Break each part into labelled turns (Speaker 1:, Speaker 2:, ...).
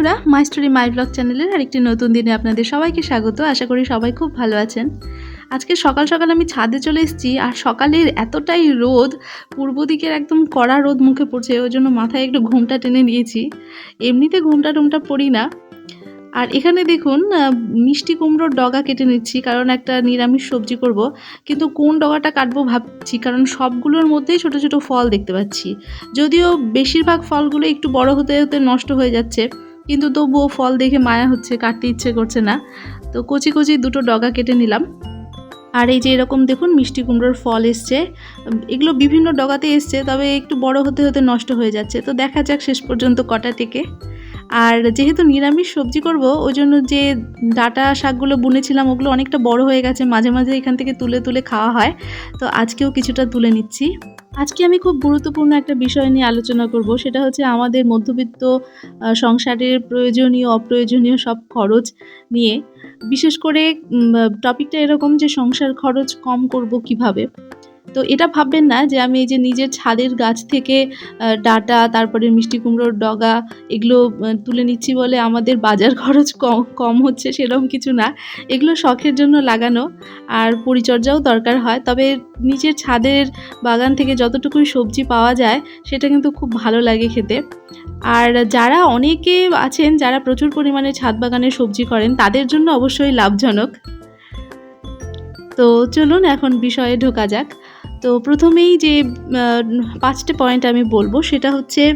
Speaker 1: বন্ধুরা my story my blog চ্যানেলের আরেকটি নতুন দিনে আপনাদের সবাইকে স্বাগত। আশা করি সবাই খুব ভালো আছেন। আজকে সকাল সকাল আমি ছাদে চলে এসেছি আর সকালের এতটাই রোদ, পূর্ব দিকের একদম কড়া রোদ মুখে পড়ছে, ওই জন্য মাথায় একটু ঘুমটা টেনে নিয়েছি। এমনিতে ঘুমটা টুমটা পড়ি না। আর এখানে দেখুন মিষ্টি কুমড়োর ডগা কেটে নিচ্ছি, কারণ একটা নিরামিষ সবজি করব। কিন্তু কোন ডগাটা কাটবো ভাবছি, কারণ সবগুলোর মধ্যেই ছোট ছোট ফল দেখতে পাচ্ছি। যদিও বেশিরভাগ ফলগুলো একটু বড় হতে হতে নষ্ট হয়ে যাচ্ছে। কিন্তু তবুও ফল দেখে মায়া হচ্ছে, কাটতে ইচ্ছে করছে না। তো কচি কচি দুটো ডগা কেটে নিলাম। আর এই যে এরকম দেখুন মিষ্টি কুমড়োর ফল এসছে। এগুলো বিভিন্ন ডগাতে এসছে, তবে একটু বড় হতে হতে নষ্ট হয়ে যাচ্ছে। তো দেখা যাক শেষ পর্যন্ত কটা টেকে। আর যেহেতু নিরামিষ সবজি করব ওই জন্য যে ডাটা শাকগুলো বুনেছিলাম, ওগুলো অনেকটা বড় হয়ে গেছে, মাঝে মাঝে এখান থেকে তুলে তুলে খাওয়া হয়। তো আজকেও কিছুটা তুলে নিচ্ছি। আজকে আমি খুব গুরুত্বপূর্ণ একটা বিষয় নিয়ে আলোচনা করব, সেটা হচ্ছে আমাদের মধ্যবিত্ত সংসারের প্রয়োজনীয়, অপ্রয়োজনীয় সব খরচ নিয়ে। বিশেষ করে টপিকটা এরকম যে সংসার খরচ কম করব কীভাবে? তো এটা ভাববেন না যে আমি এই যে নিজের ছাদের গাছ থেকে ডাটা, তারপরে মিষ্টি কুমড়োর ডগা এগুলো তুলে নিচ্ছি বলে আমাদের বাজার খরচ কম হচ্ছে সেরকম কিছু না। এগুলো শখের জন্য লাগানো আর পরিচর্যাও দরকার হয়। তবে নিচের ছাদের বাগান থেকে যতটুকুই সবজি পাওয়া যায়, সেটা কিন্তু খুব ভালো লাগে খেতে। আর যারা অনেকে আছেন, যারা প্রচুর পরিমাণে ছাদ বাগানে সবজি করেন, তাদের জন্য অবশ্যই লাভজনক। তো চলুন এখন বিষয়ে ঢোকা যাক। তো প্রথমেই যে পাঁচটা পয়েন্ট আমি বলব, সেটা হচ্ছে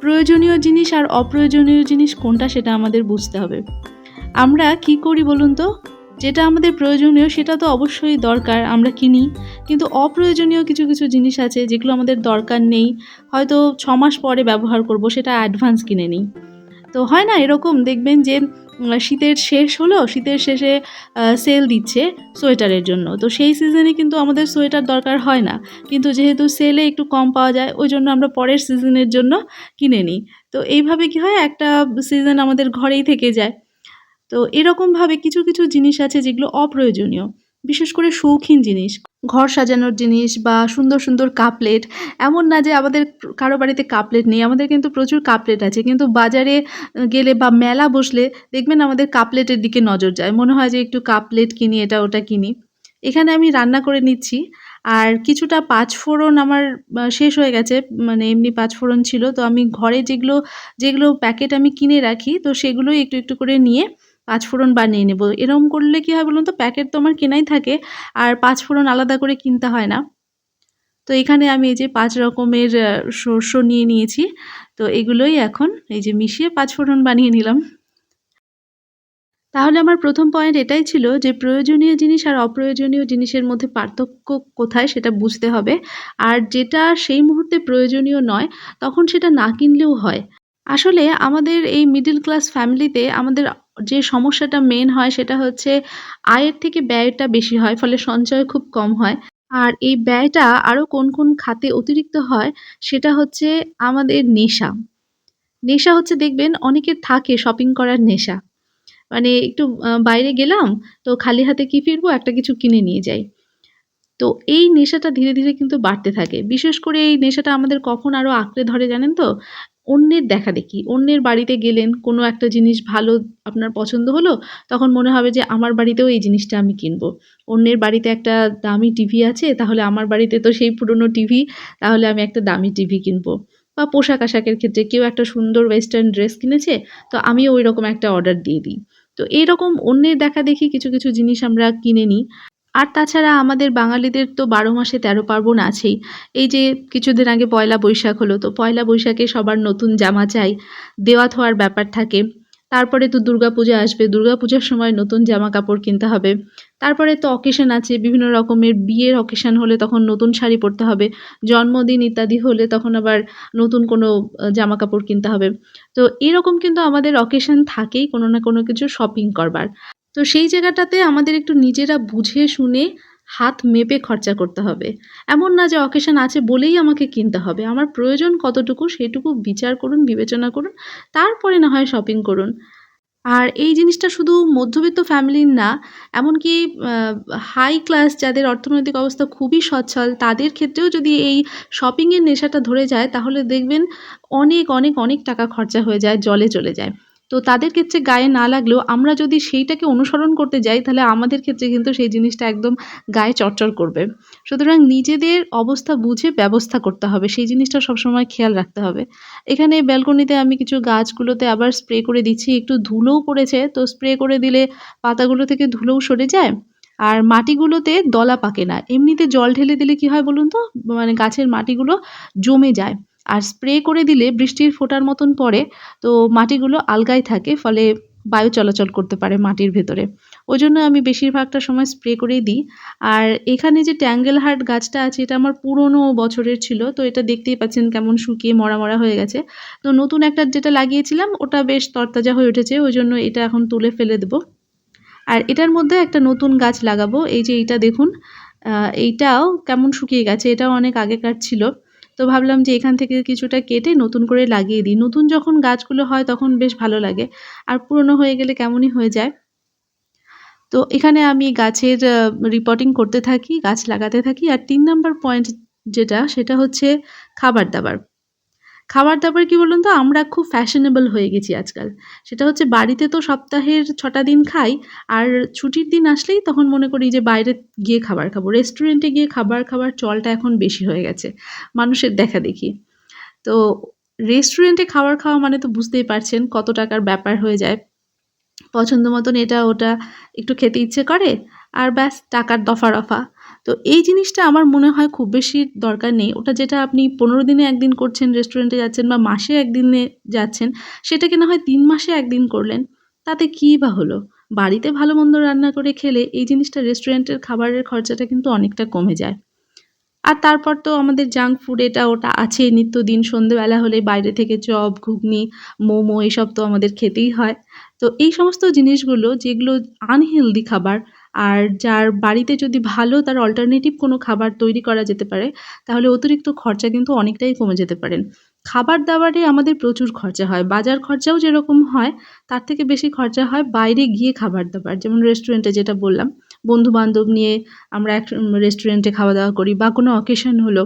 Speaker 1: প্রয়োজনীয় জিনিস আর অপ্রয়োজনীয় জিনিস কোনটা সেটা আমাদের বুঝতে হবে। আমরা কি করি বলুন তো? যেটা আমাদের প্রয়োজনীয় সেটা তো অবশ্যই দরকার, আমরা কিনি। কিন্তু অপ্রয়োজনীয় কিছু কিছু জিনিস আছে যেগুলো আমাদের দরকার নেই। হয়তো ছ মাস পরে ব্যবহার করব, সেটা অ্যাডভান্স কিনে নিই। তো হয় না, এরকম দেখবেন যে শীতের শেষ হলো, শীতের শেষে সেল দিচ্ছে সোয়েটারের জন্য। তো সেই সিজনে কিন্তু আমাদের সোয়েটার দরকার হয় না। কিন্তু যেহেতু সেলে একটু কম পাওয়া যায়, ওই জন্য আমরা পরের সিজনের জন্য কিনে নিই। তো এইভাবে কি হয়, একটা সিজন আমাদের ঘরেই থেকে যায়। তো এরকমভাবে কিছু কিছু জিনিস আছে যেগুলো অপ্রয়োজনীয়। বিশেষ করে শৌখিন জিনিস, ঘর সাজানোর জিনিস বা সুন্দর সুন্দর কাপলেট, এমন না যে আমাদের কারও বাড়িতে কাপলেট নেই, আমাদের কিন্তু প্রচুর কাপলেট আছে। কিন্তু বাজারে গেলে বা মেলা বসলে দেখবেন আমাদের কাপলেটের দিকে নজর যায়। মনে হয় যে একটু কাপলেট কিনি, এটা ওটা কিনি। এখানে আমি রান্না করে নিচ্ছি। আর কিছুটা পাঁচফোড়ন আমার শেষ হয়ে গেছে মানে এমনি পাঁচফোড়ন ছিল। তো আমি ঘরে যেগুলো যেগুলো প্যাকেট আমি কিনে রাখি, তো সেগুলোই একটু একটু করে নিয়ে পাঁচফোড়ন বানিয়ে নেব। এরকম করলে কি হয় বলুন তো? প্যাকেট তো আমার কেনাই থাকে, আর পাঁচফোড়ন আলাদা করে কিনতে হয় না। তো এখানে আমি এই যে পাঁচ রকমের শস্য নিয়ে নিয়েছি। তো এগুলোই এখন এই যে মিশিয়ে পাঁচফোড়ন বানিয়ে নিলাম। তাহলে আমার প্রথম পয়েন্ট এটাই ছিল যে প্রয়োজনীয় জিনিস আর অপ্রয়োজনীয় জিনিসের মধ্যে পার্থক্য কোথায় সেটা বুঝতে হবে। আর যেটা সেই মুহূর্তে প্রয়োজনীয় নয়, তখন সেটা না কিনলেও হয়। আসলে আমাদের এই মিডল ক্লাস ফ্যামিলিতে আমাদের যে সমস্যাটা মেন হয় সেটা হচ্ছে আয়ের থেকে ব্যয়টা বেশি হয়, ফলে সঞ্চয় খুব কম হয়। আর এই ব্যয়টা আরও কোন কোন খাতে অতিরিক্ত হয় সেটা হচ্ছে আমাদের নেশা। নেশা হচ্ছে দেখবেন অনেকের থাকে শপিং করার নেশা। মানে একটু বাইরে গেলাম তো খালি হাতে কি ফিরবো? একটা কিছু কিনে নিয়ে যাই। তো এই নেশাটা ধীরে ধীরে কিন্তু বাড়তে থাকে। বিশেষ করে এই নেশাটা আমাদের কখন আরও আঁকড়ে ধরে জানেন তো? অন্যের দেখা দেখি। অন্যের বাড়িতে গেলেন, কোনো একটা জিনিস ভালো আপনার পছন্দ হলো, তখন মনে হবে যে আমার বাড়িতেও এই জিনিসটা আমি কিনবো। অন্যের বাড়িতে একটা দামি টিভি আছে, তাহলে আমার বাড়িতে তো সেই পুরনো টিভি তাহলে আমি একটা দামি টিভি কিনবো। বা পোশাক আশাকের ক্ষেত্রে কেউ একটা সুন্দর ওয়েস্টার্ন ড্রেস কিনেছে, তো আমিও ওই রকম একটা অর্ডার দিয়ে দিই। তো এইরকম অন্যের দেখা দেখি কিছু কিছু জিনিস আমরা কিনে নিই। আর তাছাড়া আমাদের বাঙালিদের তো বারো মাসে তেরো পার্বণ আছেই। এই যে কিছুদিন আগে পয়লা বৈশাখ হলো, তো পয়লা বৈশাখে সবার নতুন জামা চাই দেওয়া থোয়ার ব্যাপার থাকে। তারপরে তো দুর্গাপূজা আসবে দুর্গাপূজার সময় নতুন জামা কাপড় কিনতে হবে। তারপরে তো অকেশন আছে, বিভিন্ন রকমের বিয়ের অকেশন হলে তখন নতুন শাড়ি পরতে হবে, জন্মদিন ইত্যাদি হলে তখন আবার নতুন কোনো জামা কাপড় কিনতে হবে। তো এরকম কিন্তু আমাদের অকেশন থাকেই কোনো না কোনো কিছু শপিং করবার। তো সেই জায়গাটাতে আমাদের একটু নিজেরা বুঝে শুনে হাত মেপে খরচা করতে হবে। এমন না যে অকেশন আছে বলেই আমাকে কিনতে হবে। আমার প্রয়োজন কতটুকু সেটুকু বিচার করুন, বিবেচনা করুন, তারপরে না হয় শপিং করুন। আর এই জিনিসটা শুধু মধ্যবিত্ত ফ্যামিলির না, এমনকি হাই ক্লাস যাদের অর্থনৈতিক অবস্থা খুবই সচ্ছল, তাদের ক্ষেত্রেও যদি এই শপিংয়ের নেশাটা ধরে যায়, তাহলে দেখবেন অনেক অনেক অনেক টাকা খরচা হয়ে যায়, জলে চলে যায়। তো তাদের ক্ষেত্রে গায়ে না লাগলেও আমরা যদি সেইটাকে অনুসরণ করতে যাই, তাহলে আমাদের ক্ষেত্রে কিন্তু সেই জিনিসটা একদম গায়ে চড়চড় করবে। সুতরাং নিজেদের অবস্থা বুঝে ব্যবস্থা করতে হবে, সেই জিনিসটা সবসময় খেয়াল রাখতে হবে। এখানে ব্যালকনিতে আমি কিছু গাছগুলোতে আবার স্প্রে করে দিচ্ছি, একটু ধুলোও পড়েছে, তো স্প্রে করে দিলে পাতাগুলো থেকে ধুলোও সরে যায়, আর মাটিগুলোতে দলা পাকে না। এমনিতে জল ঢেলে দিলে কি হয় বলুন তো? মানে গাছের মাটিগুলো জমে যায়। আর স্প্রে করে দিলে বৃষ্টির ফোঁটার মতন পড়ে, তো মাটিগুলো আলগায় থাকে, ফলে বায়ু চলাচল করতে পারে মাটির ভেতরে। ওই জন্য আমি বেশিরভাগটা সময় স্প্রে করেই দিই। আর এখানে যে ট্যাঙ্গেল হার্ট গাছটা আছে, এটা আমার পুরনো বছরের ছিল, তো এটা দেখতেই পাচ্ছেন কেমন শুকিয়ে মরা মরা হয়ে গেছে। তো নতুন একটা যেটা লাগিয়েছিলাম, ওটা বেশ তরতাজা হয়ে উঠেছে, ওই জন্য এটা এখন তুলে ফেলে দেবো। আর এটার মধ্যে একটা নতুন গাছ লাগাবো, এই যে এইটা দেখুন এইটাও কেমন শুকিয়ে গেছে, এটাও অনেক আগেকার ছিল। তো ভাবলাম যে এখান থেকে কিছুটা কেটে নতুন করে লাগিয়ে দিই। নতুন যখন গাছগুলো হয় তখন বেশ ভালো লাগে। আর পুরনো হয়ে গেলে কেমনই হয়ে যায়। তো এখানে আমি গাছের রিপোর্টিং করতে থাকি, গাছ লাগাতে থাকি। আর তিন নম্বর পয়েন্ট যেটা, সেটা হচ্ছে খাবার দাবার। খাবার দাবার কি বলুন তো? আমরা খুব ফ্যাশনেবল হয়ে গেছি আজকাল। সেটা হচ্ছে বাড়িতে তো সপ্তাহের ছটা দিন খাই, আর ছুটির দিন আসলেই তখন মনে করি যে বাইরে গিয়ে খাবার খাব। রেস্টুরেন্টে গিয়ে খাবার খাবার চলটা এখন বেশি হয়ে গেছে, মানুষের দেখা দেখি। তো রেস্টুরেন্টে খাবার খাওয়া মানে তো বুঝতেই পারছেন কত টাকার ব্যাপার হয়ে যায়। পছন্দ মতন এটা ওটা একটু খেতে ইচ্ছে করে, আর ব্যাস টাকার দফা রফা। তো এই জিনিসটা আমার মনে হয় খুব বেশি দরকার নেই। ওটা যেটা আপনি পনেরো দিনে একদিন করছেন রেস্টুরেন্টে যাচ্ছেন বা মাসে একদিনে যাচ্ছেন, সেটাকে না হয় তিন মাসে একদিন করলেন, তাতে কী বা হলো? বাড়িতে ভালো মন্দ রান্না করে খেলে এই জিনিসটা রেস্টুরেন্টের খাবারের খরচাটা কিন্তু অনেকটা কমে যায়। আর তারপর তো আমাদের জাঙ্ক ফুড এটা ওটা আছে নিত্যদিন সন্ধেবেলা হলে বাইরে থেকে চপ, ঘুগনি, মোমো এসব তো আমাদের খেতেই হয়। তো এই সমস্ত জিনিসগুলো যেগুলো আনহেলদি খাবার আর যার বাড়িতে যদি ভালো তার অল্টারনেটিভ কোনো খাবার তৈরি করা যেতে পারে, তাহলে অতিরিক্ত খরচা কিন্তু অনেকটাই কমে যেতে পারেন খাবার দাবারে আমাদের প্রচুর খরচা হয়। বাজার খরচাও যেরকম হয়, তার থেকে বেশি খরচা হয় বাইরে গিয়ে খাবার দাবার। যেমন রেস্টুরেন্টে যেটা বললাম বন্ধু বান্ধব নিয়ে আমরা এক রেস্টুরেন্টে খাওয়া দাওয়া করি বা কোনো অকেশন হলো,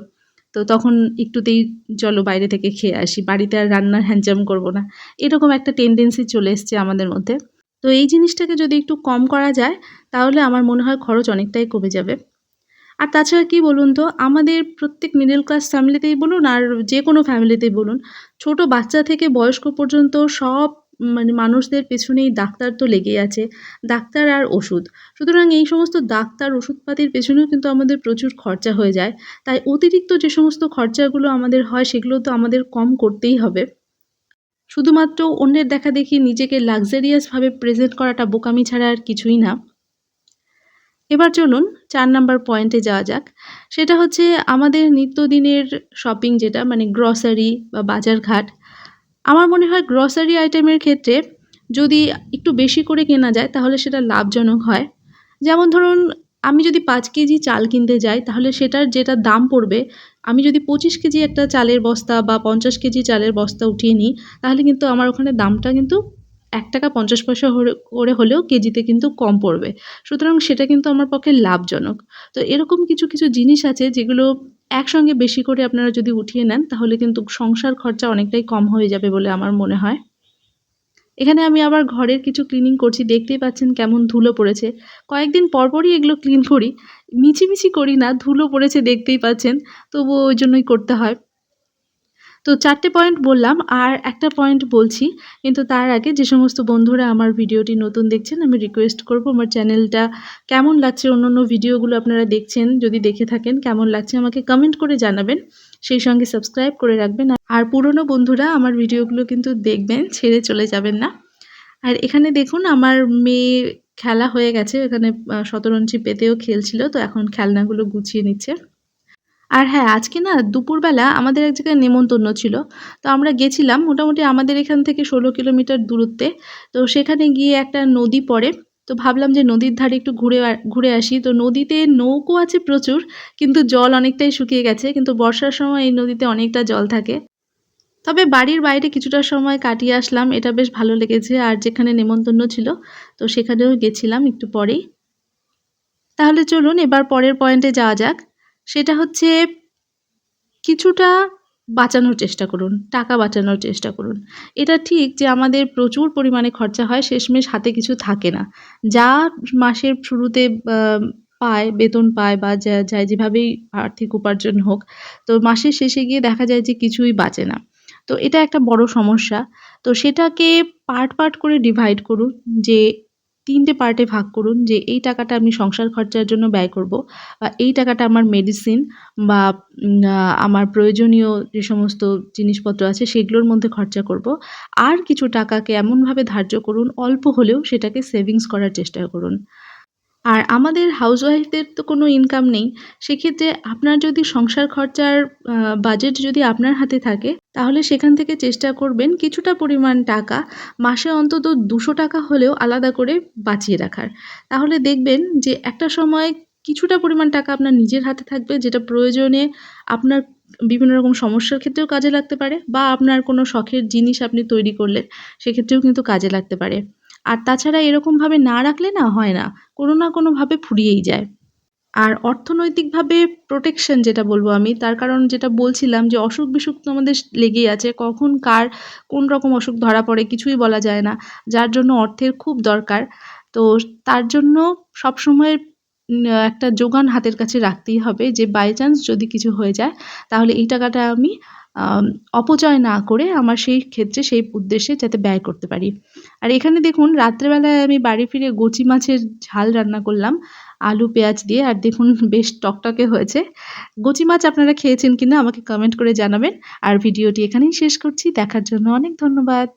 Speaker 1: তো তখন একটুতেই চলো বাইরে থেকে খেয়ে আসি। বাড়িতে আর রান্নার হ্যাঞ্জাম করব না। এরকম একটা টেন্ডেন্সি চলে এসছে আমাদের মধ্যে। তো এই জিনিসটাকে যদি একটু কম করা যায় তাহলে আমার মনে হয় খরচ অনেকটাই কমে যাবে। আর তাছাড়া কি বলুন তো, আমাদের প্রত্যেক মিডল ক্লাস ফ্যামিলিতেই বলুন আর যে কোনো ফ্যামিলিতেই বলুন, ছোট বাচ্চা থেকে বয়স্ক পর্যন্ত সব মানে মানুষদের পেছনেই ডাক্তার তো লেগেই আছে, ডাক্তার আর ওষুধ। সুতরাং এই সমস্ত ডাক্তার ওষুধপাতির পেছনেও কিন্তু আমাদের প্রচুর খরচা হয়ে যায়। তাই অতিরিক্ত যে সমস্ত খরচাগুলো আমাদের হয় সেগুলো তো আমাদের কম করতেই হবে। শুধুমাত্র অন্যের দেখা দেখি নিজেকে লাক্সারিয়াসভাবে প্রেজেন্ট করাটা বোকামি ছাড়া আর কিছুই না। এবার চলুন চার নাম্বার পয়েন্টে যাওয়া যাক। সেটা হচ্ছে আমাদের নিত্যদিনের শপিং যেটা মানে গ্রসারি বা বাজারঘাট। আমার মনে হয় গ্রসারি আইটেমের ক্ষেত্রে যদি একটু বেশি করে কেনা যায়, তাহলে সেটা লাভজনক হয়। যেমন ধরুন, আমি যদি পাঁচ কেজি চাল কিনতে যাই, তাহলে সেটার যেটা দাম পড়বে, আমি যদি পঁচিশ কেজি একটা চালের বস্তা বা পঞ্চাশ কেজি চালের বস্তা উঠিয়ে নিই, তাহলে কিন্তু আমার ওখানে দামটা কিন্তু এক টাকা পঞ্চাশ পয়সা করে হলেও কেজিতে কিন্তু কম পড়বে। সুতরাং সেটা কিন্তু আমার পক্ষে লাভজনক। তো এরকম কিছু কিছু জিনিস আছে যেগুলো একসঙ্গে বেশি করে আপনারা যদি উঠিয়ে নেন, তাহলে কিন্তু সংসার খরচা অনেকটাই কম হয়ে যাবে বলে আমার মনে হয়। এখানে আমি আবার ঘরের কিছু ক্লিনিং করছি। দেখতেই পাচ্ছেন কেমন ধুলো পড়েছে। কয়েকদিন পরপরই এগুলো ক্লিন করি। মিছিমিছি করি না, ধুলো পড়েছে দেখতেই পাচ্ছেন। তবুও ওই জন্যই করতে হয়। তো চারটে পয়েন্ট বললাম আর একটা পয়েন্ট বলছি কিন্তু তার আগে যে সমস্ত বন্ধুরা আমার ভিডিওটি নতুন দেখছেন আমি রিকোয়েস্ট করব আমার চ্যানেলটা কেমন লাগছে অন্য অন্য ভিডিওগুলো আপনারা দেখছেন যদি দেখে থাকেন কেমন লাগছে আমাকে কমেন্ট করে জানাবেন সেই সঙ্গে সাবস্ক্রাইব করে রাখবেন আর পুরনো বন্ধুরা আমার ভিডিওগুলো কিন্তু দেখবেন ছেড়ে চলে যাবেন না। আর এখানে দেখুন আমার মেয়ে খেলা হয়ে গেছে এখানে আহ, শতরঞ্চি পেতেও খেলছিল তো এখন খেলনাগুলো গুছিয়ে নিচ্ছে। আর হ্যাঁ আজকে না দুপুরবেলা আমাদের এক জায়গায় নেমন্তন্ন ছিল। তো আমরা গেছিলাম মোটামুটি আমাদের এখান থেকে ষোলো কিলোমিটার দূরত্বে। তো সেখানে গিয়ে একটা নদী পড়ে। তো ভাবলাম যে নদীর ধারে একটু ঘুরে ঘুরে আসি। তো নদীতে নৌকো আছে প্রচুর, কিন্তু জল অনেকটাই শুকিয়ে গেছে। কিন্তু বর্ষার সময় এই নদীতে অনেকটা জল থাকে। তবে বাড়ির বাইরে কিছুটা সময় কাটিয়ে আসলাম। এটা বেশ ভালো লেগেছে। আর যেখানে নেমন্তন্ন ছিল, তো সেখানেও গেছিলাম একটু পরেই। তাহলে চলুন, এবার পরের পয়েন্টে যাওয়া যাক। সেটা হচ্ছে কিছুটা বাঁচানোর চেষ্টা করুন, টাকা বাঁচানোর চেষ্টা করুন। এটা ঠিক যে আমাদের প্রচুর পরিমাণে খরচা হয়, শেষমেশ হাতে কিছু থাকে না। যা মাসের শুরুতে পায়, বেতন পায় বা যা যায় যেভাবেই আর্থিক উপার্জন হোক, তো মাসের শেষে গিয়ে দেখা যায় যে কিছুই বাঁচে না। তো এটা একটা বড় সমস্যা। তো সেটাকে পার্ট পার্ট করে ডিভাইড করুন যে তিনটে পার্টে ভাগ করুন যে এই টাকাটা আমি সংসার খরচার জন্য ব্যয় করব বা এই টাকাটা আমার মেডিসিন বা আমার প্রয়োজনীয় যে সমস্ত জিনিসপত্র আছে সেগুলোর মধ্যে খরচা করব। আর কিছু টাকাকে এমনভাবে ধার্য করুন, অল্প হলেও সেটাকে সেভিংস করার চেষ্টা করুন। আর আমাদের হাউসওয়াইফদের তো কোনো ইনকাম নেই, সেক্ষেত্রে আপনার যদি সংসার খরচার বাজেট যদি আপনার হাতে থাকে, তাহলে সেখান থেকে চেষ্টা করবেন কিছুটা পরিমাণ টাকা মাসে অন্তত দুশো টাকা হলেও আলাদা করে বাঁচিয়ে রাখার। তাহলে দেখবেন যে একটা সময় কিছুটা পরিমাণ টাকা আপনার নিজের হাতে থাকবে, যেটা প্রয়োজনে আপনার বিভিন্ন রকম সমস্যার ক্ষেত্রেও কাজে লাগতে পারে বা আপনার কোনো শখের জিনিস আপনি তৈরি করলেন, সেক্ষেত্রেও কিন্তু কাজে লাগতে পারে। আর তাছাড়া এরকমভাবে না রাখলে না হয় না কোনো না কোনোভাবে ফুরিয়েই যায়। আর অর্থনৈতিকভাবে প্রোটেকশন যেটা বলব আমি তার কারণ যেটা বলছিলাম যে অসুখ বিসুখ তো আমাদের লেগেই আছে কখন কার কোন রকম অসুখ ধরা পড়ে কিছুই বলা যায় না যার জন্য অর্থের খুব দরকার। তো তার জন্য সবসময় একটা যোগান হাতের কাছে রাখতেই হবে যে বাই চান্স যদি কিছু হয়ে যায় তাহলে এই টাকাটা আম, অপচয় না করে আমার সেই ক্ষেত্রে সেই উদ্দেশ্যে যাতে ব্যয় করতে পারি। আর এখানে দেখুন, রাত্রেবেলায় আমি বাড়ি ফিরে কচি মাছের ঝাল রান্না করলাম, আলু, পেঁয়াজ দিয়ে, আর দেখুন বেশ টকটকে হয়েছে। কচি মাছ আপনারা খেয়েছেন কিনা আমাকে কমেন্ট করে জানাবেন। আর ভিডিওটি এখানেই শেষ করছি। দেখার জন্য অনেক ধন্যবাদ।